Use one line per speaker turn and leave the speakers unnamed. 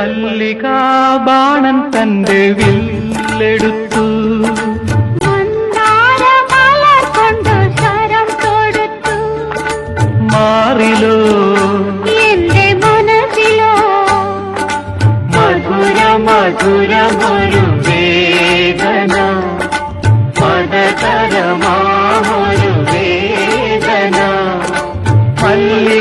മല്ലികാബാണൻ തന്റെ വില്ലെടുത്തു. മാറിലോ?
എന്റെ മനസ്സിലോ?
മധുര മധുരമൊരു വേദന. മതതരമാ വേദന. പള്ളി